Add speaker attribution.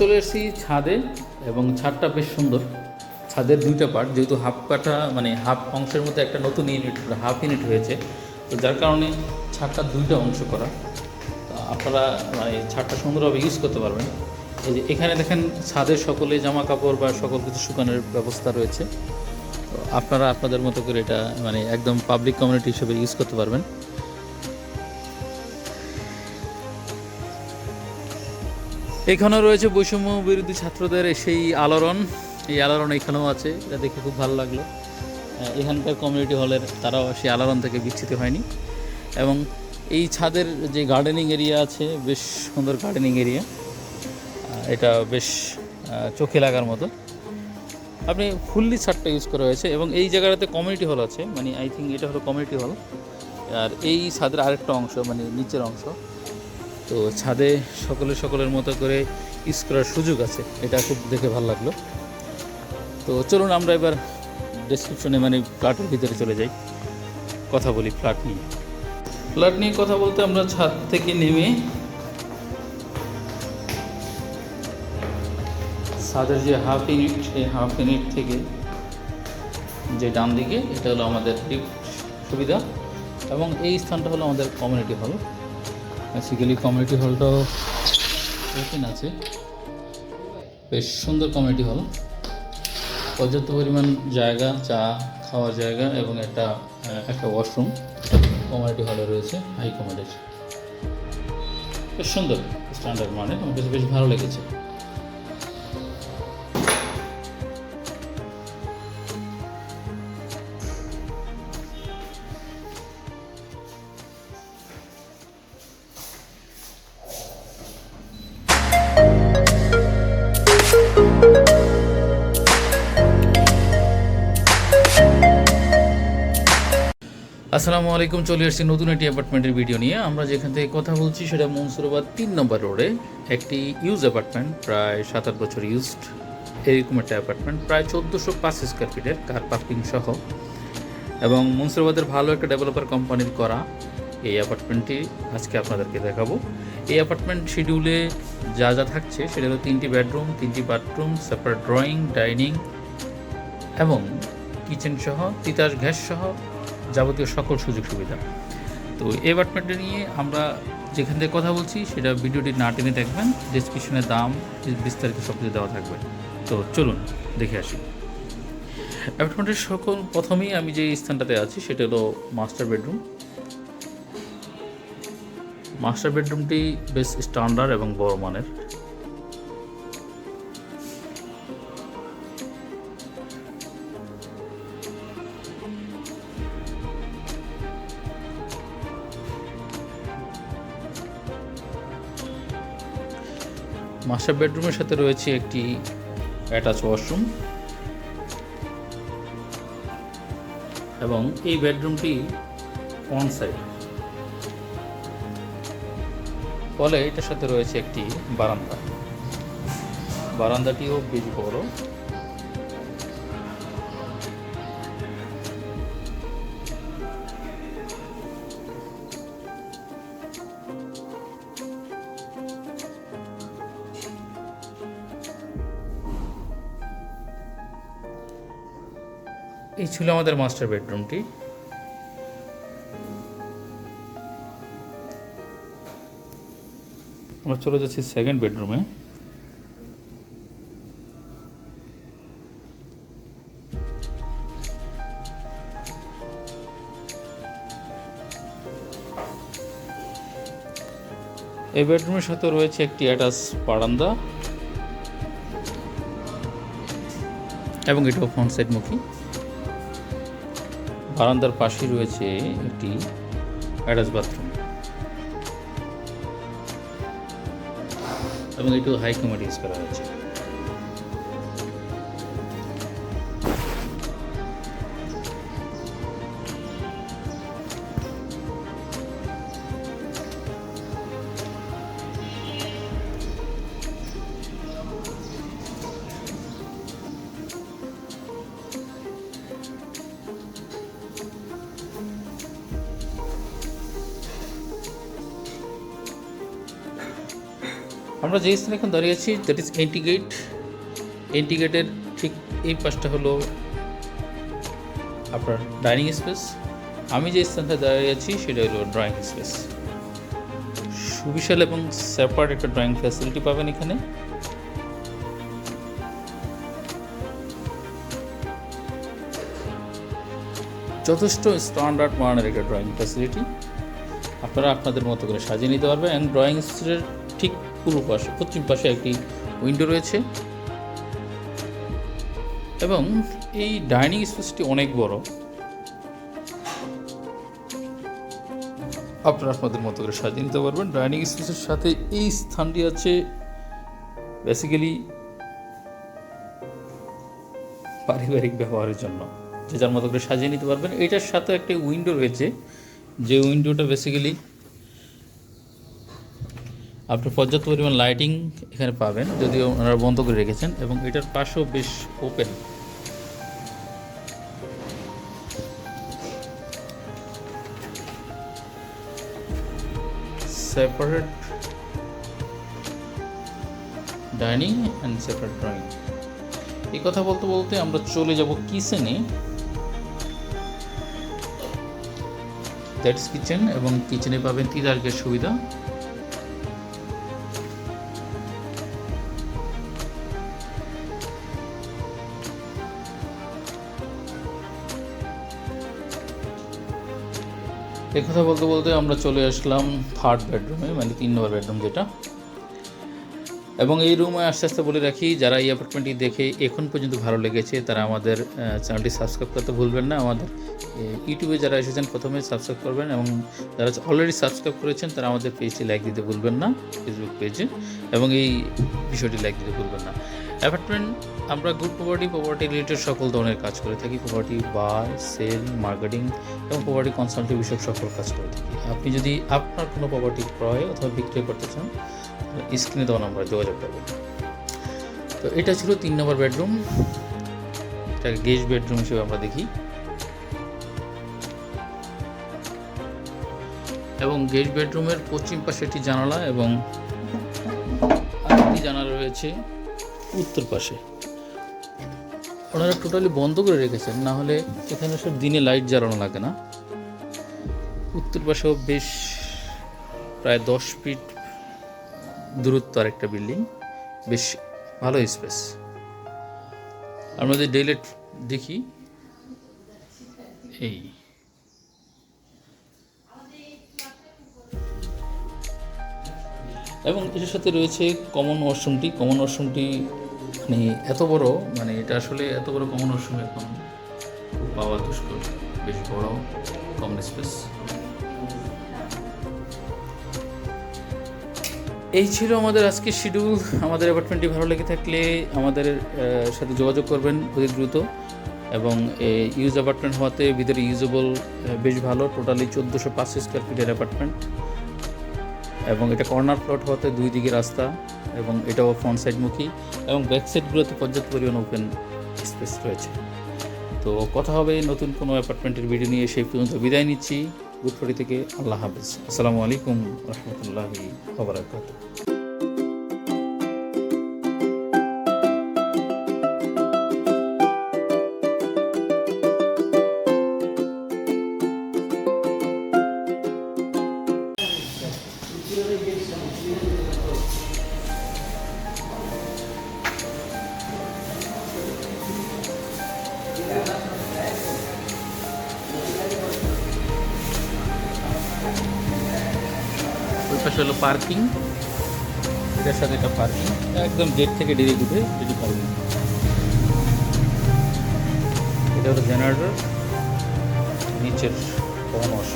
Speaker 1: চলে এসেছি ছাদে এবং ছাদটা বেশ সুন্দর। ছাদের দুইটা পার্ট যেহেতু হাফ কাটা মানে হাফ অংশের মধ্যে একটা নতুন ইউনিট হাফ ইউনিট হয়েছে। তো যার কারণে ছাদটা দুইটা অংশ করা। আপনারা মানে ছাদটা সুন্দরভাবে ইউজ করতে পারবেন। এই যে এখানে দেখেন ছাদের সকলে জামা কাপড় বা সকল কিছু শুকানোর ব্যবস্থা রয়েছে। তো আপনারা আপনাদের মতো করে এটা মানে একদম পাবলিক কমিউনিটি হিসেবে ইউজ করতে পারবেন। এখানেও রয়েছে বৈষম্য বিরোধী ছাত্রদের সেই আলোড়ন। এই আলোড়ন এখানেও আছে, এটা দেখে খুব ভালো লাগল। এখানকার কমিউনিটি হলের তারাও সেই আলোড়ন থেকে বিচ্ছিত হয়নি। এবং এই ছাদের যে গার্ডেনিং এরিয়া আছে, বেশ সুন্দর গার্ডেনিং এরিয়া এটা বেশ চোখে লাগার মতো। আপনি ফুললি ছাদটা ইউজ করা হয়েছে এবং এই জায়গাটাতে কমিউনিটি হল আছে মানে আই থিঙ্ক এটা হলো কমিউনিটি হল আর এই ছাদের আরেকটা অংশ মানে নিচের অংশ। তো ছাদে সকলে সকলের মতো করে ইউজ করার সুযোগ আছে। এটা খুব দেখে ভালো লাগল। তো চলুন আমরা এবার ডেসক্রিপশনে মানে ফ্ল্যাটের ভিতরে চলে যাই। কথা বলি ফ্ল্যাট নিয়ে। ফ্ল্যাট নিয়ে কথা বলতে আমরা ছাদ থেকে নেমে ছাদের যে হাফ ইউনিট সেই হাফ ইউনিট থেকে যে ডান দিকে এটা হলো আমাদের লিফট সুবিধা এবং এই স্থানটা হলো আমাদের community hall basically community হলটাও open আছে। বেশ সুন্দর কমিউনিটি হল পর্যাপ্ত পরিমাণ জায়গা, চা খাওয়ার জায়গা এবং একটা একটা ওয়াশরুম কমিউনিটি হলে রয়েছে হাই কমোডের বেশ সুন্দর স্ট্যান্ডার্ড মানে আমার কাছে বেশ ভালো লেগেছে। আসসালামু আলাইকুম, চলে এসেছি নতুন একটি অ্যাপার্টমেন্টের ভিডিও নিয়ে। আমরা যেখান থেকে কথা বলছি সেটা মনসুরাবাদ তিন নম্বর রোডে একটি ইউজ অ্যাপার্টমেন্ট প্রায় সাত আট বছর ইউজড এরকম একটা অ্যাপার্টমেন্ট প্রায় চোদ্দোশো পাঁচ স্কোয়ার ফিটের কার পার্কিং সহ। এবং মনসুরাবাদের ভালো একটা ডেভেলপার কোম্পানির করা এই অ্যাপার্টমেন্টটি আজকে আপনাদেরকে দেখাবো। এই অ্যাপার্টমেন্ট শিডিউলে যা যা থাকছে সেটা হলো তিনটি বেডরুম তিনটি বাথরুম সেপারেট ড্রয়িং ডাইনিং এবং কিচেন সহ, তিতাস গ্যাস সহ যাবতীয় সকল সুযোগ সুবিধা। তো এই অ্যাপার্টমেন্টটা নিয়ে আমরা যেখান থেকে কথা বলছি, সেটা ভিডিওটি না টেনে দেখবেন ডিসক্রিপশনের দাম বিস্তারিত সব কিছু দেওয়া থাকবে। তো চলুন, দেখে আসি। অ্যাপার্টমেন্টের সকল প্রথমেই আমি যে স্থানটাতে আছি, সেটা হলো মাস্টার বেডরুম মাস্টার বেডরুমটি বেশ স্ট্যান্ডার্ড এবং বড় মানের। মাস্টার বেডরুমের সাথে রয়েছে একটি অ্যাটাচ ওয়াশরুম। এবং এই বেডরুমটি অন সাইড ফলে এটার সাথে রয়েছে একটি বারান্দা। বারান্দাটিও বেশ বড়। এই ছিল আমাদের মাস্টার বেডরুমটি আমরা চলে যাচ্ছি সেকেন্ড বেডরুমে এই বেডরুমের সাথে রয়েছে একটি অ্যাটাচ বারান্দা। এবং এটাও ফ্রন্ট সাইড মুখী। বারান্দার পাশে রয়েছে একটি অ্যাটাচ বাথরুম। এবং এটিও হাই কমেড ইউজ করা হয়েছে। আমরা যে স্থানে এখন দাঁড়িয়ে আছি that is entry gate entry গেটের ঠিক এই পাশটা হলো আপনার ডাইনিং স্পেস আমি যে স্থানটা দাঁড়িয়ে আছি, সেটা হলো ড্রয়িং স্পেস সুবিশাল এবং সেপারেট একটা ড্রয়িং ফ্যাসিলিটি পাবেন এখানে। যথেষ্ট স্ট্যান্ডার্ড মানের একটা ড্রয়িং ফ্যাসিলিটি আপনারা আপনাদের মতো করে সাজিয়ে নিতে পারবেন। এবং ড্রয়িং স্টের ঠিক পূর্ব পাশে, পশ্চিম পাশে একটি উইন্ডো রয়েছে। এবং এই ডাইনিং স্পেসটি অনেক বড়। আপনারা আপনাদের মতো করে সাজিয়ে নিতে পারবেন। ডাইনিং স্পেসের সাথে এই স্থানটি আছে বেসিক্যালি পারিবারিক ব্যবহারের জন্য। যে যার মতো করে সাজিয়ে নিতে পারবেন। এটার সাথে একটা উইন্ডো রয়েছে। যে উইন্ডোটা বেসিক্যালি আপনি পর্যাপ্ত পরিমাণ লাইটিং এখানে পাবেন, যদিও ওনারা বন্ধ করে রেখেছেন এবং এটার পাশেও বেশ open separate dining and separate drawing এই কথা বলতে বলতে আমরা চলে যাব কিচেনে। দ্যাটস কিচেন এবং কিচেনে পাবেন তিরার্গের সুবিধা। কথা বলতে বলতে আমরা চলে আসলাম থার্ড বেডরুমে মানে তিন নম্বর বেডরুম যেটা। এবং এই রুমে আস্তে আস্তে বলে রাখি, যারা এই অ্যাপার্টমেন্টটি দেখে এখন পর্যন্ত ভালো লেগেছে, তারা আমাদের চ্যানেলটি সাবস্ক্রাইব করতে ভুলবেন না। আমাদের ইউটিউবে যারা এসেছেন, প্রথমে সাবস্ক্রাইব করবেন এবং যারা অলরেডি সাবস্ক্রাইব করেছেন, তারা আমাদের পেজটি লাইক দিতে ভুলবেন না ফেসবুক পেজে এবং এই বিষয়টি লাইক দিতে ভুলবেন না। অ্যাপার্টমেন্ট আমরা গুড প্রপার্টি প্রপার্টি রিলেটেড সকল ধরনের কাজ করে থাকি। প্রপার্টি বাই সেল মার্কেটিং এবং প্রপার্টি কনসাল্টিং বিষয়ক সকল কাজ করে থাকি। আপনি যদি আপনার কোনো প্রপার্টি ক্রয় অথবা বিক্রয় করতে চান স্ক্রিনে দেওয়া নাম্বারে যোগাযোগ করবেন তো এটা ছিল তিন নম্বর বেডরুম। এটাকে গেস্ট বেডরুম হিসেবে আমরা দেখি। এবং গেস্ট বেডরুমের পশ্চিম পাশে একটি জানালা এবং আরেকটি জানালা রয়েছে উত্তর পাশে। ওনারা টোটালি বন্ধ করে রেখেছেন, না হলে এখানে সব দিনে লাইট জ্বালানো লাগে না। উত্তর পাশেও বেশ প্রায় দশ ফিট দূরত্ব আরেকটা বিল্ডিং বেশ ভালো স্পেস আমরা যদি ডেলেট দেখি, এই। এবং এটার সাথে রয়েছে কমন ওয়াশরুমটি কমন ওয়াশরুমটি মানে এত বড় মানে এটা আসলে এত বড় কমন ওয়াশরুম এখন পাওয়া দুষ্কর, বেশ বড় কমন স্পেস এই ছিল আমাদের আজকের শিডিউল আমাদের অ্যাপার্টমেন্টটি ভালো লেগে থাকলে আমাদের সাথে যোগাযোগ করবেন অতি দ্রুত। এবং ইউজ অ্যাপার্টমেন্ট হওয়াতে ভিতরে ইউজেবল বেশ ভালো। টোটালি চোদ্দোশো পাঁচ স্কোয়ার ফিটের অ্যাপার্টমেন্ট এবং এটা কর্নার প্লট হওয়াতে দুই দিকে রাস্তা এবং এটাও ফ্রন্ট সাইডমুখী এবং ব্যাক সাইডগুলোতে পর্যাপ্ত পরিমাণ ওপেন স্পেস রয়েছে। তো কথা হবে নতুন কোনো অ্যাপার্টমেন্টের ভিডিও নিয়ে। সেই পর্যন্ত বিদায় নিচ্ছি। গুডফড়ি থেকে আল্লাহ হাফেজ আসসালামু আলাইকুম রহমতুল্লাহি ওবরাকাতুহ ওই পাশে হলো পার্কিং এটার সাথে একটা পার্কিং একদম গেট থেকে ডিরেক্ট উঠে যদি পাবেন এটা হলো জেনারেটর নিচের পরামর্শ